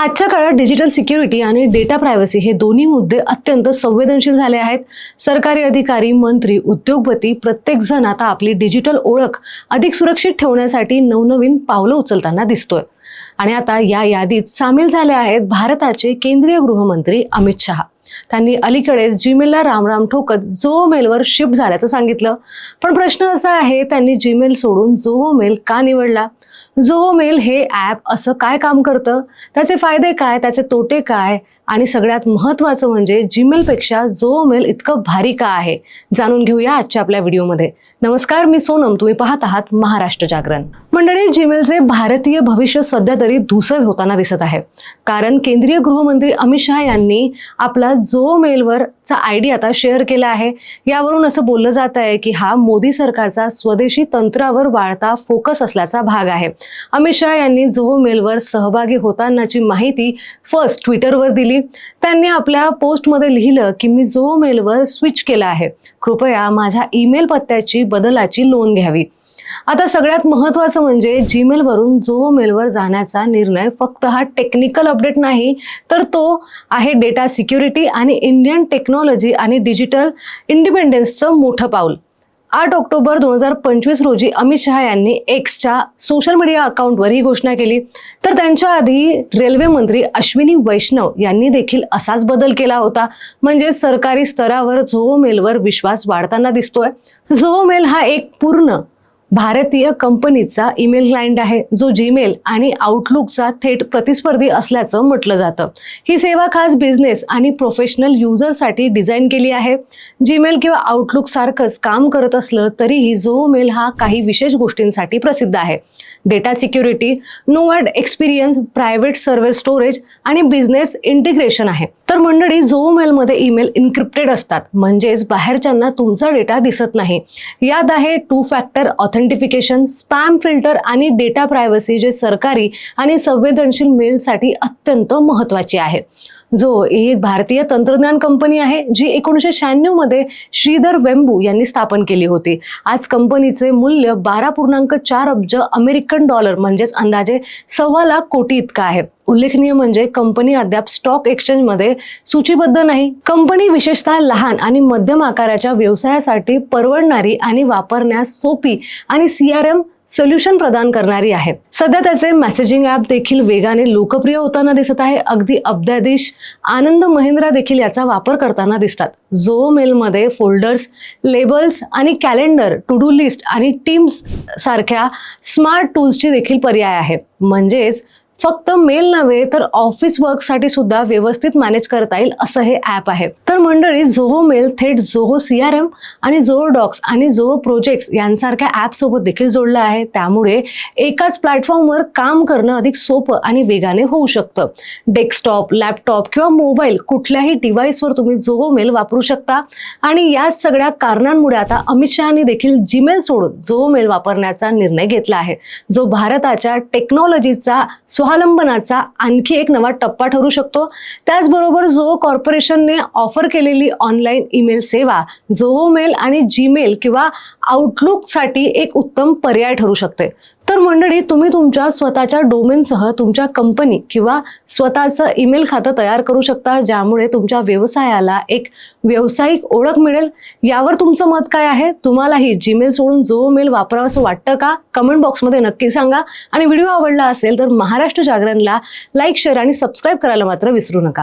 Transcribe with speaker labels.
Speaker 1: आजच्या काळात digital security आणि डेटा प्रायव्हसी हे दोन्ही मुद्दे अत्यंत संवेदनशील झाले आहेत. सरकारी अधिकारी मंत्री उद्योगपती प्रत्येकजण आता आपली डिजिटल ओळख अधिक सुरक्षित ठेवण्यासाठी नवनवीन पावलं उचलताना दिसतोय. आणि आता या यादीत सामील झाले आहेत भारताचे केंद्रीय गृहमंत्री अमित शहा. त्यांनी अलीकडेच जीमेलला रामराम ठोकत जो मेलवर शिफ्ट झाल्याचं सांगितलं. पण प्रश्न असा आहे त्यांनी जीमेल सोडून जोहो मेल का निवडला? जोहो मेल हे ॲप असं काय काम करतं? त्याचे फायदे काय? त्याचे तोटे काय? आणि सगळ्यात महत्त्वाचं म्हणजे जीमेलपेक्षा जो मेल इतकं भारी का आहे जाणून घेऊया आजच्या आपल्या व्हिडिओमध्ये नमस्कार मी सोनम. तुम्ही पाहत आहात महाराष्ट्र जागरण. मंडळी जीमेलचे भारतीय भविष्य सध्या तरी धुसर होताना दिसत आहे. कारण केंद्रीय गृहमंत्री अमित शहा यांनी आपला जो मेलवरचा आय डी आता शेअर केला आहे यावरून असं बोललं जात आहे की हा मोदी सरकारचा स्वदेशी तंत्रावर वाढता फोकस असल्याचा भाग आहे. अमित शहा यांनी जो मेलवर सहभागी होतानाची माहिती फर्स्ट ट्विटरवर दिली त्यांनी आपल्या पोस्टमध्ये लिहिलं की मी जो मेलवर स्विच केला आहे कृपया माझ्या ईमेल पत्त्याची बदलाची नोंद घ्यावी. आता सगळ्यात महत्वाचं म्हणजे जीमेलवरून जो मेलवर जाण्याचा निर्णय फक्त हा टेक्निकल अपडेट नाही तर तो आहे डेटा सिक्युरिटी आणि इंडियन टेक्नॉलॉजी आणि डिजिटल इंडिपेंडन्सचं मोठं पाऊल. आठ ऑक्टोबर दोन हजार पंचवीस रोजी अमित शहा यांनी एक्सच्या सोशल मीडिया अकाउंटवर ही घोषणा केली. तर त्यांच्या आधी रेल्वे मंत्री अश्विनी वैष्णव यांनी देखील असाच बदल केला होता. म्हणजे सरकारी स्तरावर झोहो मेलवर विश्वास वाढताना दिसतोय. झोहो मेल हा एक पूर्ण भारतीय कंपनीचा ईमेल क्लायंट आहे जो जीमेल आणि आउटलुकचा थेट प्रतिस्पर्धी असल्याचं म्हटलं जातं. ही सेवा खास बिझनेस आणि प्रोफेशनल युजरसाठी डिझाईन केली आहे. जीमेल किंवा आउटलुक सारखंच काम करत असलं तरीही जो मेल हा काही विशेष गोष्टींसाठी प्रसिद्ध आहे. Data security no experience private server storage आणि बिझनेस इंटिग्रेशन आहे. तर मंडळी जो मेलमध्ये ईमेल इन्क्रिप्टेड असतात म्हणजेच बाहेरच्यांना तुमचा डेटा दिसत नाही यात आहे two factor authentication spam filter आणि डेटा प्रायव्हसी जे सरकारी आणि संवेदनशील मेलसाठी अत्यंत महत्त्वाची आहे. जो एक भारतीय तंत्रज्ञान कंपनी आहे जी एकोणीसशे शहाण्णवमध्ये श्रीधर वेंबू यांनी स्थापन केली होती. आज कंपनीचे मूल्य बारा पूर्णांक चार अब्ज अमेरिकन डॉलर म्हणजेच अंदाजे सव्वा लाख कोटी इतका आहे. उल्लेखनीय म्हणजे कंपनी अद्याप स्टॉक एक्सचेंजमध्ये सूचीबद्ध नाही. कंपनी विशेषतः लहान आणि मध्यम आकाराच्या व्यवसायासाठी परवडणारी आणि वापरण्यास सोपी आणि सी सोल्युशन प्रदान करणारी आहे. सध्या त्याचे मेसेजिंग ॲप देखील वेगाने लोकप्रिय होताना दिसत आहे. अगदी अब्दादेश आनंद महिंद्रा देखील याचा वापर करताना दिसतात. जो मेलमध्ये फोल्डर्स लेबल्स आणि कॅलेंडर टू डू लिस्ट आणि टीम्स सारख्या स्मार्ट टूल्सची देखील पर्याय आहे. म्हणजेच फक्त मेल नव्हे तर ऑफिस वर्कसाठी सुद्धा व्यवस्थित मॅनेज करता येईल असं हे ॲप आहे. तर मंडळी झोहो मेल थेट झोहो सी आणि झोहो डॉक्स आणि झोहो प्रोजेक्ट्स यांसारख्या ॲपसोबत देखील जोडलं आहे. त्यामुळे एकाच प्लॅटफॉर्मवर काम करणं अधिक सोपं आणि वेगाने होऊ शकतं. डेस्कटॉप लॅपटॉप किंवा मोबाईल कुठल्याही डिव्हाइसवर तुम्ही झोहो मेल वापरू शकता. आणि याच सगळ्या कारणांमुळे आता अमित शहानी देखील जीमेल सोडून झोहो मेल वापरण्याचा निर्णय घेतला आहे. जो भारताच्या टेक्नॉलॉजीचा स्वावलंबनाचा आणखी एक नवा टप्पा ठरू शकतो. त्याचबरोबर जो कॉर्पोरेशनने ऑफर केलेली ऑनलाईन ईमेल सेवा जो मेल आणि जीमेल किंवा आउटलुकसाठी एक उत्तम पर्याय ठरू शकते. मंडळी तुम्ही तुमच्या स्वतःच्या डोमेनसह तुमच्या कंपनी किंवा स्वतःचं ईमेल खातं तयार करू शकता ज्यामुळे तुमच्या व्यवसायाला एक व्यावसायिक ओळख मिळेल. यावर तुमचं मत काय आहे? तुम्हालाही जीमेल सोडून जो मेल वापरावंसं वाटतं का? कमेंट बॉक्समध्ये नक्की सांगा. आणि व्हिडिओ आवडला असेल तर महाराष्ट्र जागरणला लाईक शेअर आणि सबस्क्राईब करायला मात्र विसरू नका.